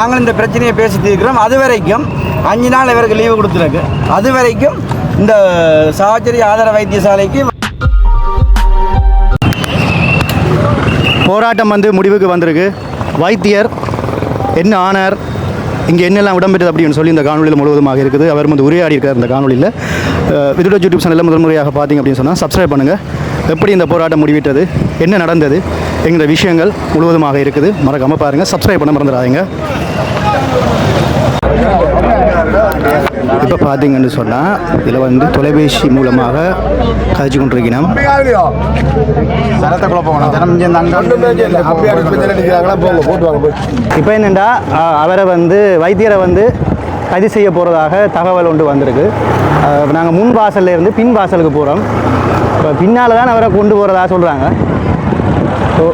நாங்கள் இந்த பிரச்சனையை பேசி தீர்க்கிறோம் அது வரைக்கும் அஞ்சு நாள் இவருக்கு லீவு கொடுத்துருக்கு. அது வரைக்கும் இந்த சாச்சரி ஆதார வைத்தியசாலைக்கு போராட்டம் வந்து முடிவுக்கு வந்திருக்கு. வைத்தியர் என்ன ஆனார் இங்கே என்னெல்லாம் இடம்பெற்றது அப்படின்னு சொல்லி இந்த காணொலியில் முழுவதுமாக இருக்குது. அவர் வந்து உரையாடி இருக்கார் இந்த காணொலியில் அஹ் யூடியூப் சேனலில் முதல் முறையாக பார்த்தீங்க அப்படின்னு சொன்னால் சப்ஸ்கிரைப் பண்ணுங்கள் எப்படி இந்த போராட்டம் முடிவிட்டது என்ன நடந்தது என்கிற விஷயங்கள் முழுவதுமாக இருக்குது. மறக்காமல் பாருங்கள் சப்ஸ்கிரைப் பண்ண மறந்துடாதீங்க. இப்போ பார்த்தீங்கன்னு சொன்னால் இதில் வந்து தொலைபேசி மூலமாக கதைச்சு கொண்டிருக்கிறோம். இப்போ என்னென்னா அவரை வந்து வைத்தியரை வந்து கைது செய்ய போகிறதாக தகவல் ஒன்று வந்திருக்கு. நாங்கள் முன் வாசல்ல இருந்து பின் வாசலுக்கு போகிறோம் இப்போ பின்னால் தான் அவரை கொண்டு போகிறதா சொல்கிறாங்க ஸோ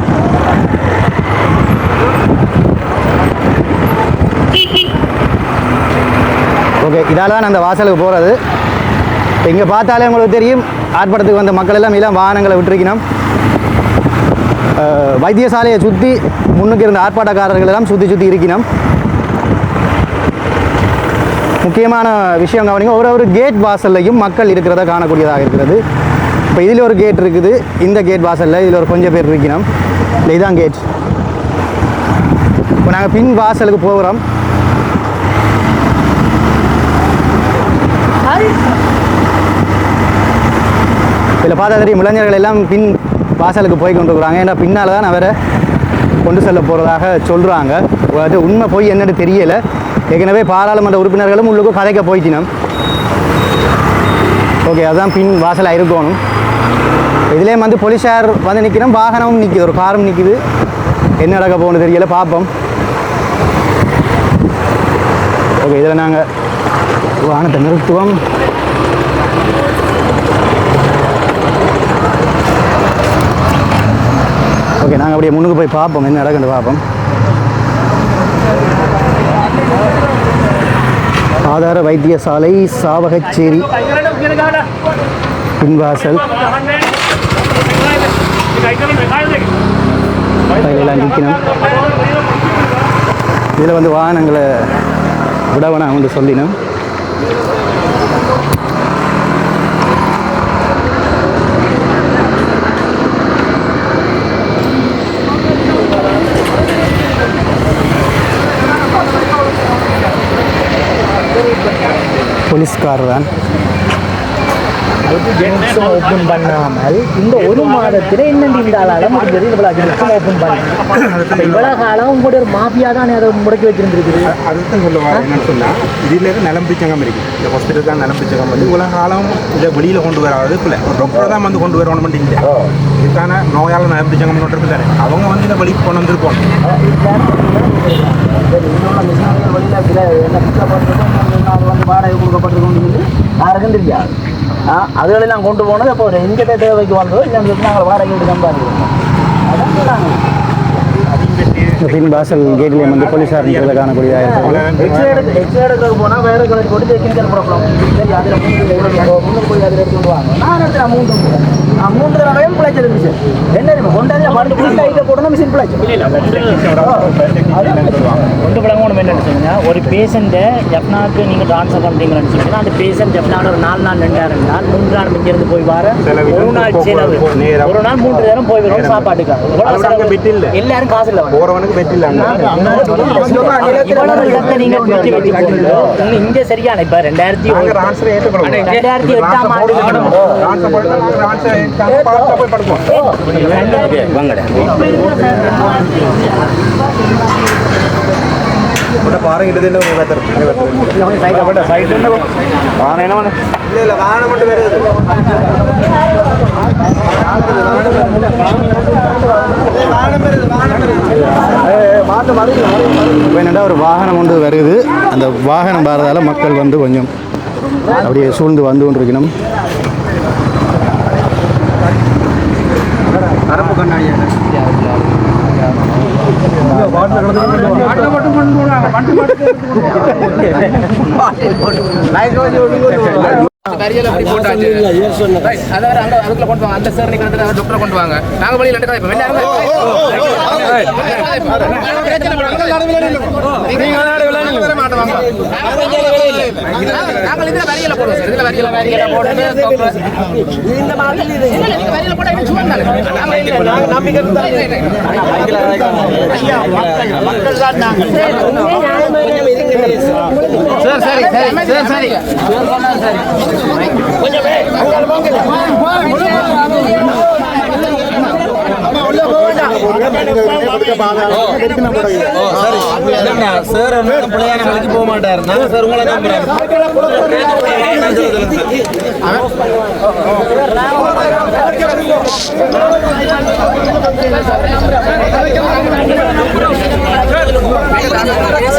ஓகே இதால் தான் அந்த வாசலுக்கு போகிறது இங்கே பார்த்தாலே உங்களுக்கு தெரியும் ஆர்ப்பாட்டத்துக்கு வந்த மக்கள் எல்லாம் எல்லாம் வாகனங்களை விட்டுருக்கணும். வைத்தியசாலையை சுற்றி முன்னுக்கு இருந்த ஆர்ப்பாட்டக்காரர்கள் எல்லாம் சுற்றி சுற்றி இருக்கணும். முக்கியமான விஷயம் கவனிங்க ஒரு ஒரு கேட் வாசல்லையும் மக்கள் இருக்கிறத காணக்கூடியதாக இருக்கிறது. இப்போ இதில் ஒரு கேட் இருக்குது இந்த கேட் வாசலில் இதில் ஒரு கொஞ்சம் பேர் இருக்கணும். இதுதான் கேட் இப்போ நாங்கள் பின் வாசலுக்கு போகிறோம். இதில் பார்த்தா தெரியும் இளைஞர்கள் எல்லாம் பின் வாசலுக்கு போய் கொண்டு இருக்கிறாங்க ஏன்னா பின்னால் தான் அவரை கொண்டு செல்ல போகிறதாக சொல்கிறாங்க அது உண்மை போய் என்னன்னு தெரியலை. ஏற்கனவே பாராளுமன்ற உறுப்பினர்களும் உள்ளுக்கு கதைக்க போயிட்டினோம். ஓகே அதுதான் பின் வாசலாக இருக்கணும். இதுலேயும் வந்து போலீஸார் வந்து நிற்கிறோம் வாகனமும் நிற்கிது ஒரு காரும் நிற்கிது என்ன நடக்க போகணும் தெரியல. பார்ப்போம் ஓகே இதில் நாங்கள் வாகனத்தை நிறுத்துவோம். ஓகே நாங்கள் அப்படியே முன்னுக்கு போய் பார்ப்போம். என்ன நடக்குன்னு பார்ப்போம். ஆதார வைத்தியசாலை சாவகச்சேரி பின்வாசல். எல்லாம் நிற்கணும் இதில் வந்து வாகனங்களை விடவனா வந்து சொல்லினோம். போலீஸ்காரர் தான் ஓப்பன் பண்ணாமல் இந்த ஒரு மாதத்தில் என்னென்ன இந்த ஆளால முடிஞ்சது இவ்வளோ ஜென்ஸும் ஓப்பன் பண்ணி. இவ்வளோ காலம் உங்களுடைய ஒரு மாஃபியா தான் அதை முடக்கி வச்சிருந்துருக்குது? அதுதான் சொல்ல வரேன். என்னன்னு சொன்னால் இதில் நலம் பிச்சகம் இருக்கு. இந்த ஹாஸ்பிட்டல் தான் நலம் பிச்சகம் வந்து உலக காலம் இதை வெளியில் கொண்டு வராது இல்லை ஒரு டாக்டர் தான் வந்து கொண்டு வரணும் இல்லை இதுக்கான நோயாளர் நலம் பிச்சகம் தானே அவங்க வந்து இதை வெளிக்கு கொண்டு வந்திருப்போம் வெளியில் சில என்ன பிச்சைப்பட்டிருக்கோம் வந்து வாடகை கொடுக்கப்பட்டிருக்கோம் யாருக்கும் தெரியாது ஆ அதுகளெல்லாம் கொண்டு போனது அப்போ ஒரு எங்கிட்ட தேவைக்கு வந்ததோ இல்லைன்னு சொல்லி நாங்கள் வாடகை விட்டு சம்பாதிக்கிறோம் அதான் சொல்கிறாங்க பின் வாசல் கேட்லேயும் வந்து போலீஸார் நிற்கிறத காணக்கூடியதாக எடுக்க போனால் வேறு கலர் போட்டு டெக்னிக்கல் ப்ராப்ளம் சரி அதில் முன்னுக்கு போய் அதில் எடுத்து விடுவாங்க நான் எடுத்துறேன் மூன்று. நான் மூன்று தடவையும் மிஷின் என்ன தெரியுமா? கொண்டாந்து மிஷின் பிழைச்சு. கொண்டு விளங்கணும் என்னன்னு சொன்னா ஒரு பேஷண்ட்டை ஜப்னாக்கு நீங்கள் ட்ரான்ஸ்ஃபர் பண்ணுறீங்கன்னு சொன்னீங்கன்னா அந்த பேஷண்ட் ஜப்னாவோட ஒரு நாலு நாள் ரெண்டாயிரம் நாள் மூன்று நாள் இங்கிருந்து போய் வர ஒரு நாள் செலவு. ஒரு நாள் மூன்று நேரம் போய் வரும் சாப்பாட்டுக்கு. பெட் இல்ல. எல்லாரும் காசு இல்லை போகிறவனுக்கு பெட் இல்லை இங்க சரியான இப்ப ரெண்டாயிரத்தி நாங்கள் ட்ரான்ஸ்ஃபர் இப்போ என்னடா ஒரு வாகனம் ஒன்று வருது. அந்த வாகனம் வரதால மக்கள் வந்து கொஞ்சம் அப்படியே சூழ்ந்து வந்து கொண்டிருக்கணும். கருப்பு கண்ணாடியா மட்டும் வரியல அப்படி போட்டாச்சு. அங்க அதுக்குள்ள கொண்டு வாங்க. அந்த சார் நீங்க வந்து டாக்டரை கொண்டு வாங்க. நாங்க வழியில் ரெண்டு கதை வெளில நாங்கள் இதுல வரியல போடுவோம் சார் இதுல வரியல வரியல போடுறது இந்த மாதிரி நீங்க வரியல போட்டா எனக்கு சும்மா நாங்க நம்பிக்கை மக்கள் தான் நாங்கள் சரி சரி சரி சரி சரி. சார் போக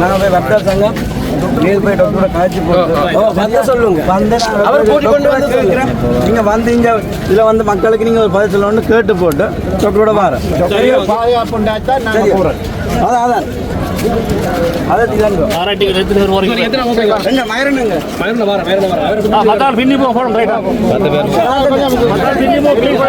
நாங்கள் போய் வர்த்தக சங்கம் நேர் போய் டாக்டரோட காய்ச்சி போட்டு வந்து சொல்லுங்க வந்து அவர் கூட்டி கொண்டு வந்து கேட்குறேன் நீங்கள் வந்து இங்கே இதில் வந்து மக்களுக்கு நீங்கள் ஒரு பதில் சொல்லணும்னு கேட்டு போட்டு டாக்டரோட சரி. அதான். அதான் அதை திலங்க எங்க மயரனுங்க. பத்தாள் பின்னி போ போடும் ரைட்டா பின்னி போ பின்னி போ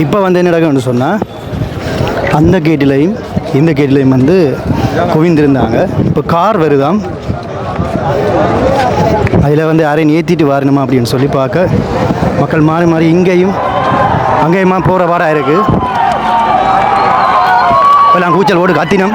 இப்போ வந்து என்ன நடக்கும்னு சொன்னால் அந்த கேட்டிலையும் இந்த கேட்டிலையும் வந்து குவிந்திருந்தாங்க. இப்போ கார் வருதாம். அதில் வந்து யாரையும் ஏற்றிட்டு வரணுமா அப்படின்னு சொல்லி பார்க்க. மக்கள் மாறி மாறி இங்கேயும் அங்கேயுமா போகிற வாரம் இருக்குது இப்போல்லாம் கூச்சல் ஓடு கத்தினம்.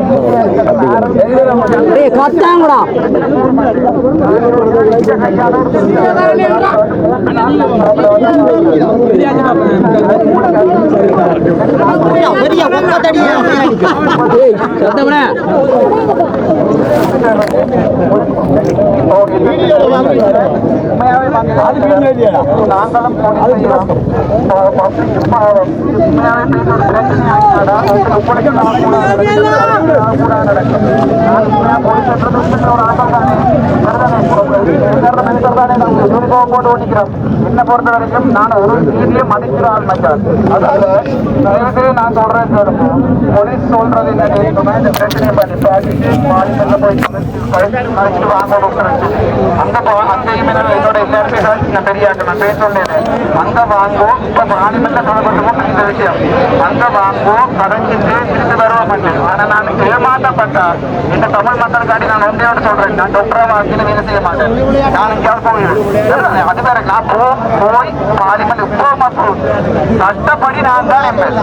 கத்தாங்கடா என்ன பொறுத்த வரைக்கும் நான் ஒரு நீதியை மதிக்கிற ஆள் மச்சான் அதனால தயவுசெய்து நான் சொல்றேன் சார் போலீஸ் சொல்றது என்ன தெரியுமா இந்த பிரச்சனையை பண்ணி பாதிச்சு மாநிலத்துல போய் கழிச்சு வாங்க அங்க போ- என்னோட எல்லாருமே நான் பெரியாட்டு நான் சொன்னேன் அங்க வாங்குவோம் இப்ப மாநிலத்துல தொடர்பு இந்த விஷயம் அங்க வாங்குவோம் கடைஞ்சிட்டு திருப்பி வருவா ஆனா நான் ஏமாற்றப்பட்டா இந்த தமிழ் மக்களுக்காண்டி நான் ஒன்றையோட சொல்றேன். நான் வாங்கி நீங்க செய்ய மாட்டேன். நான் எங்கேயாவது போயிடுவேன் அது வேற நான் போ போய் பார்லிமெண்ட் இப்போ மற்றும் சட்டப்படி நான் தான் எம்எல்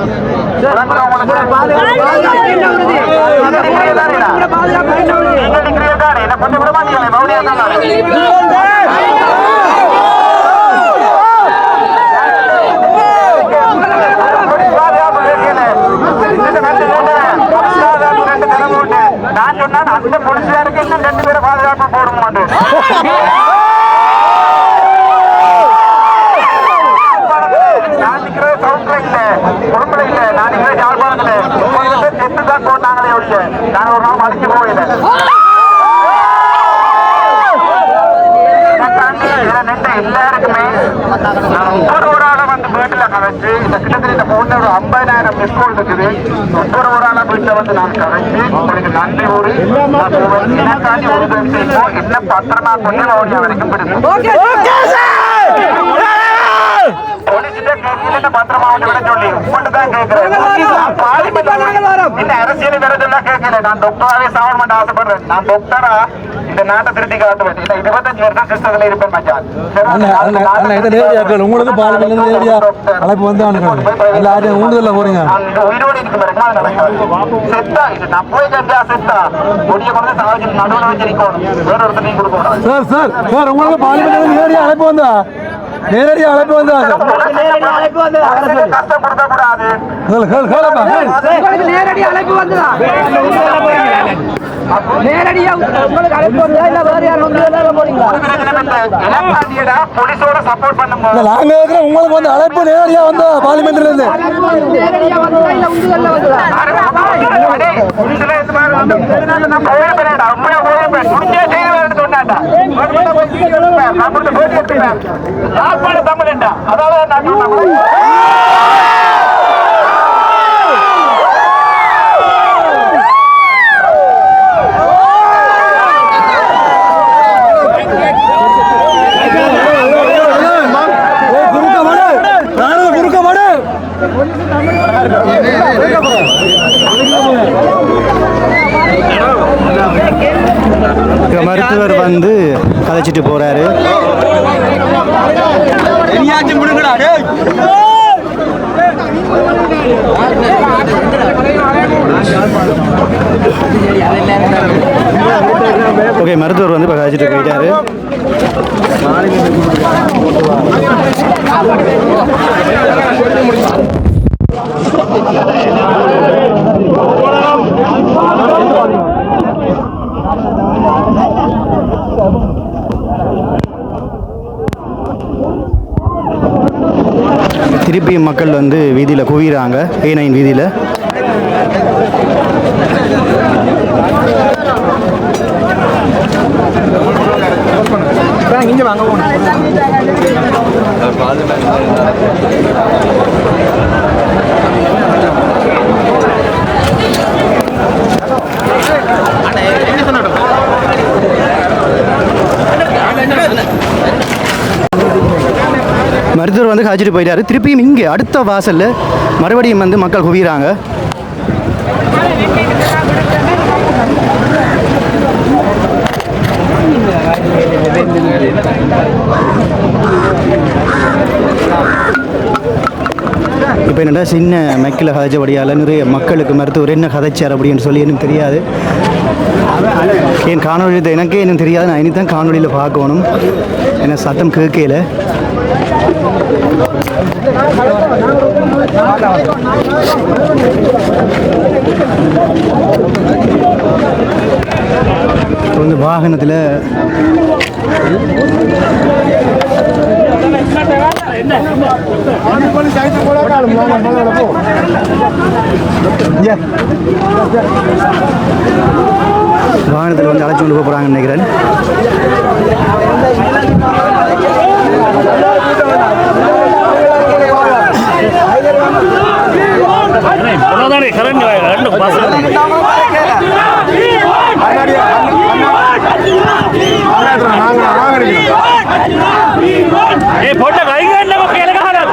என்ன கொஞ்சம் விட மாட்டீங்களே மௌலியா தான் நான் சொன்னேன் அந்த போலீஸ்காருக்கு இன்னும் ரெண்டு பேரை பாதுகாப்பு போட மாட்டேன் நான் நிக்கிற சவுண்ட்ல இல்ல குடும்பல இல்ல நான் நிக்கிற யாழ்ப்பாணத்துல செத்து தான் போட்டாங்களே ஒழிய நான் ஒரு நாள் மதிக்க போயில எல்லாருக்குமே நான் ஒவ்வொரு ஒரு வந்து வீட்டில் கலைச்சு இந்த கிட்டத்தட்ட இந்த ஒரு ஐம்பதாயிரம் மிஸ்கோல் இருக்குது ஒவ்வொரு ஊரான வீட்டில் வந்து நான் கலைச்சு உங்களுக்கு நன்றி கூறி என்னக்காண்டி ஒரு உதவி செய்வோம் என்ன பத்திரமா கொண்டு ஓடிய வரைக்கும் பிடிக்கும் போலீஸ்கிட்ட கேட்கல பத்திரமா வந்து விட சொல்லி உங்கள்கிட்ட தான் கேட்கிறேன் இந்த அரசியல் சொல்ல கேட்கல நான் டாக்டராவே சாவணும் ஆசைப்படுறேன் நான் டாக்டரா இந்த நாட்டை திருத்தி காட்டுவேன் இந்த இருபத்தஞ்சு வருஷம் சிஸ்டத்துல இருப்பேன் மச்சான் உங்களுக்கு பார்லிமெண்ட் நேரடியா அழைப்பு வந்து எல்லாரும் ஊடுதல்ல போறீங்க உயிரோடு நடக்காது. செத்தா இது நான் போய் கண்டியா செத்தா கொடிய கொண்டு சாவச்சு நடுவுல வச்சிருக்கணும் வேற ஒருத்தர் நீ கொடுக்கணும் சார் சார் சார் உங்களுக்கு பார்லிமெண்ட் நேரடியா அழைப்பு வந்தா நேரடியா அழைப்பு வந்தா நேரடி அழைப்பு வந்ததா? நேரடியா உங்களுக்கு அழைப்பு வந்ததா? இல்ல வேற யாரும் வந்து போறீங்களா எடப்பாடியடா போலீஸோட சப்போர்ட் பண்ணும்போது நாங்க இருக்கிற உங்களுக்கு வந்து அழைப்பு நேரடியா வந்தா பார்லிமெண்ட்ல இருந்து நேரடியா வந்ததா? இல்ல உந்துதல்ல வந்ததா? குறுக்க மாடு ராணுவ குறுக்க மருத்துவர் வந்து கதைச்சிட்டு போறாரு ஓகே மருத்துவர் வந்து இப்போ காய்ச்சிட்டு போயிட்டாரு. திருப்பி மக்கள் வந்து வீதியில் குவிகிறாங்க ஏ நைன் வீதியில். மருத்துவர் வந்து கதைச்சிட்டு போயிட்டாரு. திருப்பியும் இங்கே அடுத்த வாசலில் மறுபடியும் வந்து மக்கள் குவிகிறாங்க இப்போ என்னடா சின்ன மக்கில் கதைச்சபடியால் நிறைய மக்களுக்கு மருத்துவர் என்ன கதைச்சார் அப்படின்னு சொல்லி எனக்கு தெரியாது. என் காணொலியில் எனக்கே எனக்கு தெரியாது. நான் இனி தான் காணொலியில் பார்க்கணும். ஏன்னா சத்தம் கேட்கல. வந்து வாகனத்தில் வாகனத்தில் வந்து அழைச்சி கொண்டு போகிறாங்கன்னு நினைக்கிறேன். பொருளாதார கரண்ட் ரெண்டு பாசம். ஏ போட்ட கைங்க நமக்கு எலகாரம்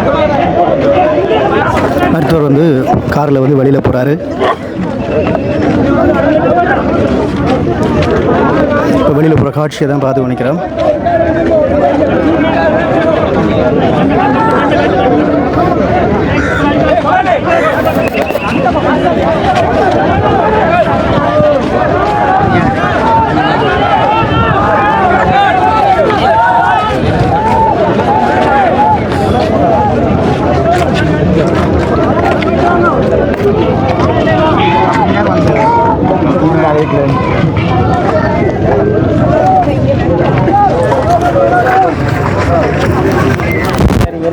மருத்துவர் வந்து காரில் வந்து வெளியில் போகிறாரு இப்போ வெளியில் போகிற காட்சியை தான் பார்த்து நினைக்கிறோம்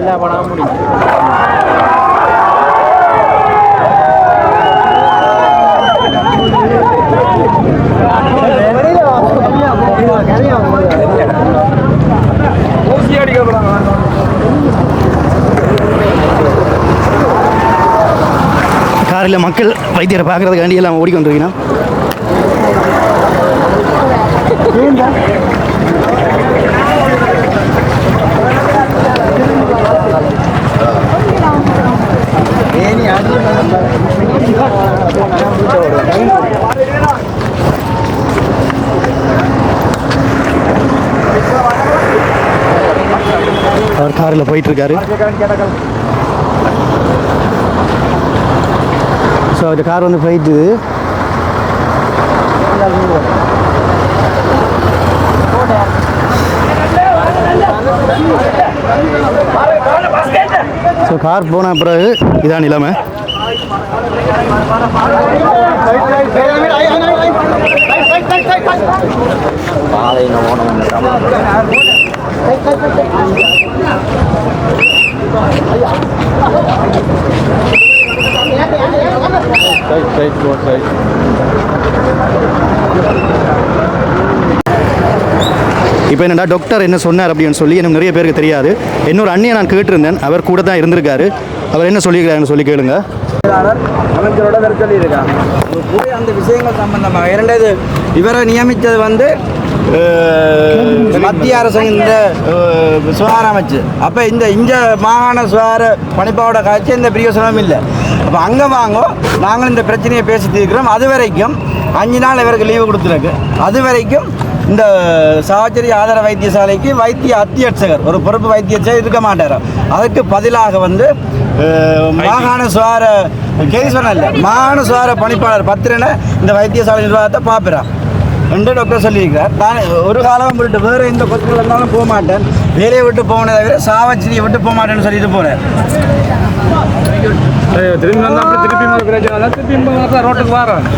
எல்லா படமும் முடியும் காரில் மக்கள் வைத்தியரை பார்க்குறதுக்காண்டி எல்லாம் ஓடிக்கொண்டிருக்கணும் அவர் காரில் போயிட்டுருக்காரு. ஸோ இந்த கார் வந்து போயிட்டு ஸோ கார் போன பிறகு இதான் நிலைமை. இப்போ என்னடா டாக்டர் என்ன சொன்னார் அப்படின்னு சொல்லி எனக்கு நிறைய பேருக்கு தெரியாது. இன்னொரு அண்ணியை நான் கேட்டிருந்தேன். அவர் கூட தான் இருந்திருக்காரு. அவர் என்ன சொல்லியிருக்காருன்னு சொல்லி கேளுங்க. அமைச்சரோட வர சொல்லியிருக்காங்க. போய் அந்த விஷயங்கள் சம்பந்தமாக. இரண்டாவது இவரை நியமித்தது வந்து மத்திய மத்திய அரசின் சுகாதார அமைச்சு. அப்போ இந்த இந்த மாகாண சுகாதார பணிப்பாவோட காட்சி இந்த பிரியோசனமும் இல்லை. அப்போ அங்கே வாங்கோ நாங்களும் இந்த பிரச்சனையை பேசி தீர்க்கிறோம் அது வரைக்கும் அஞ்சு நாள் இவருக்கு லீவு கொடுத்துருக்கு. அது வரைக்கும் இந்த சாச்சரி ஆதார வைத்தியசாலைக்கு வைத்திய அத்தியட்சகர் ஒரு பொறுப்பு வைத்தியட்சகர் இருக்க மாட்டார்? அதுக்கு பதிலாக வந்து மாகாண சுவார கேசவன் இல்லை மாகாண சுவார பணிப்பாளர் பத்திரனை இந்த வைத்தியசாலை நிர்வாகத்தை பார்ப்பறான் ரெண்டு டாக்டர் சொல்லியிருக்கிறார். நான் ஒரு காலம் விட்டு வேறு எந்த ஹாஸ்பிட்டல் இருந்தாலும் போக மாட்டேன். வேலையை விட்டு போனதை தவிர சாவச்சேரியை விட்டு போக மாட்டேன்னு சொல்லிட்டு போகிறேன் திரும்பி வந்தால் திருப்பி திருப்பி ரோட்டுக்கு வரேன்.